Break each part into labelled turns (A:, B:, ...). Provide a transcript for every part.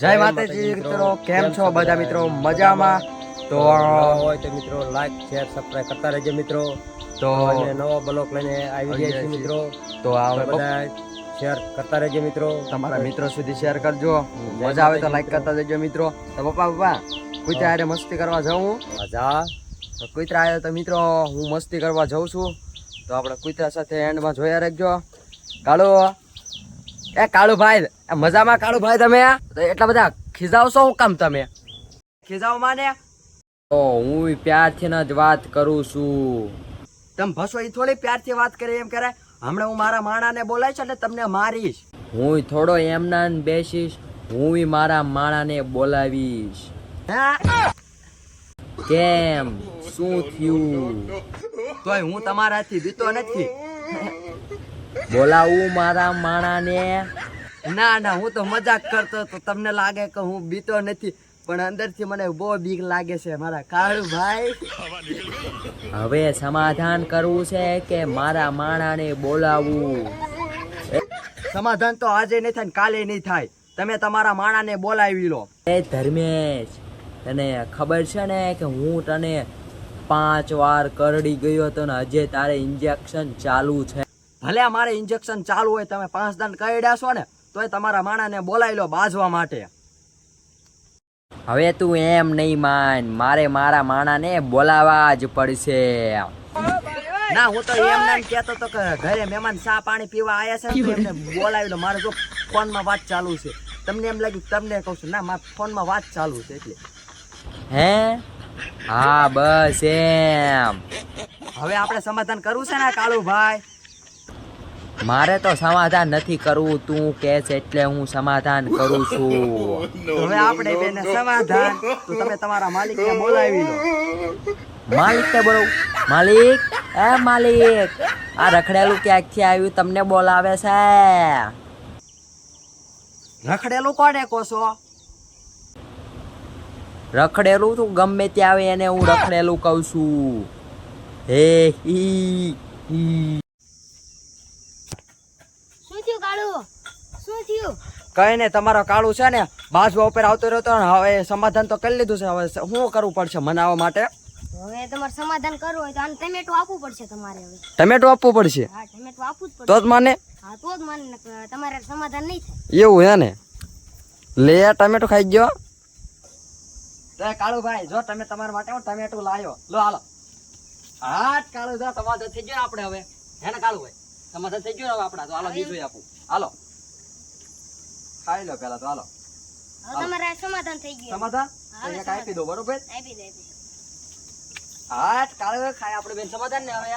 A: જય માતાજી મિત્રો. કેમ છો બધા મિત્રો? મજામાં? તો
B: હોય તો મિત્રો લાઈક શેર સબસ્ક્રાઇબ કરતા રહેજો મિત્રો.
A: તો
B: નવો બ્લોક લઈને આવી ગયા છે. મિત્રો.
A: તો
B: બધા શેર કરતા રહેજો મિત્રો.
A: તમારા મિત્રો સુધી શેર કરજો. મજા આવે તો લાઈક કરતા જજો મિત્રો. તો પપ્પા પપ્પા કુતરા આરે મસ્તી કરવા જાઉં?
B: મજા.
A: કુતરા આવ્યો તો મિત્રો હું મસ્તી કરવા જાઉં છું. તો આપણે કુતરા સાથે એન્ડમાં જોયા રાખજો. કાળુ. એ કાળુ ભાઈ મજામાં કાળુ ભાઈ તમે? એટલા બધા ખીજાવશો હું કામ તમે? ખીજાવ માને?
B: તો હું પ્યારથી જ વાત કરું છું.
A: તમે ભસો એ થોડી પ્યારથી વાત કરે એમ કરે હમણાં હું મારા માણાને બોલાવીશ એટલે તમને મારીશ.
B: હું થોડો એમના બેસીશ હું મારા માણાને બોલાવીશ. કેમ? શું થયું?
A: તોય હું તમારાથી બીતો નથી.
B: બોલાવું મારા માણાને.
A: ના ના હું તો મજાક કરતો તો તમને લાગે કે હું બીતો નથી પણ અંદરથી મને બહુ બીક લાગે છે મારા કાળુ ભાઈ.
B: હવે સમાધાન કરવું છે કે મારા માણાને બોલાવવું
A: સમાધાન તો આજે નહીં થાય ને કાલે નહીં થાય. તમે તમારા માણાને બોલાવી લો.
B: એ ધર્મેશ તને ખબર છે ને કે હું તને પાંચ વાર કરડી ગયો હતો ને હજે તારે ઇન્જેક્શન ચાલુ છે.
A: ભલે મારે ઇન્જેક્શન ચાલુ હોય, તમે પાંચ દાન કઈડ્યા છો ને, તોય તમારા માણાને બોલાવી લો બાજવા માટે.
B: હવે તું એમ નહીં માન, મારે મારા માણાને બોલાવા જ પડશે.
A: ના, હું તો એમ નામ કહેતો તો કે ઘરે મહેમાન ચા પાણી પીવા આયા છે એમને બોલાવી લો. મારે જો ફોનમાં વાત ચાલુ છે. તમને એમ લાગ્યું તમને કહું છું. ના, મારા ફોનમાં વાત ચાલુ છે એટલે.
B: હે? હા બસ એમ.
A: હવે આપણે સમાધાન કરવું છે ને કાળુભાઈ?
B: મારે તો સમાધાન નથી કરવું તું કે છે એટલે હું સમાધાન કરું છું.
A: હવે આપણે બેને સમાધાન. તો તમે તમારા માલિકને બોલાવી લો.
B: માલિક ને બોલો. માલિક એ માલિક આ રખડેલું ક્યાંકથી આવ્યું તમને બોલાવે છે?
A: રખડેલું કોને કોસો
B: રખડેલું તું ગમે ત્યાં આવે એને હું રખડેલું કહું છું. હે હી હી.
C: શું થયું કાળુ? શું થયું?
A: કઈ ને તમારો કાળું છે ને બાજવા ઉપર આવતો રહ્યો તો હવે સમાધાન તો કરી લીધું છે. હવે શું કરવું પડશે મનાવવા માટે?
C: હવે તમારે સમાધાન કરવું હોય તો આને ટમેટો આપવું પડશે તમારે હવે.
A: ટમેટો આપવું પડશે?
C: હા ટમેટો આપવું જ
A: તો જ મને?
C: હા તો જ મને તમારે સમાધાન નહીં થાય.
A: એવું હે ને? લે ટમેટો ખાઈ ગયો. તો કાળુ ભાઈ જો તમે તમારા માટે હું ટમેટો લાયો. લો હાલો. હા કાળુ જો સમાધાન થઈ ગયો આપણે હવે. હે ને કાળુ ભાઈ સમાધાન થઈ ગયું હવે આપણા? તો હાલો બીજું આપું. હાલો. ખાઈ લો પેલા તો હાલો.
C: તમારે સમાધાન થઈ ગયું.
A: સમાધાન?
C: હા,
A: તો દો બરોબર?
C: આપી દે
A: હા કાળુ ખાય આપણે બેન સમાધાન ને હવે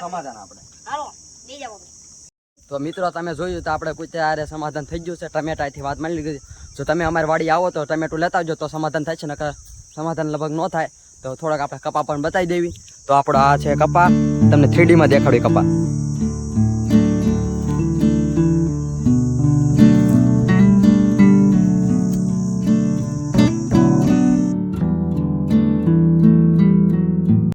C: સમાધાન આપણે. હાલો
A: તો મિત્રો તમે જોયું તો આપણે આરે સમાધાન થઈ ગયું છે ટમેટાથી વાત માની લીધી. જો તમે અમારી વાડી આવો તો ટમેટું લેતા આવજો તો સમાધાન થાય છે, નકર સમાધાન લગભગ ન થાય, તો થોડાક આપણે કપા પણ બતાવી દેવી. તો આપણો આ છે કપા. તમને થ્રીડીમાં દેખાડ્યું કપા.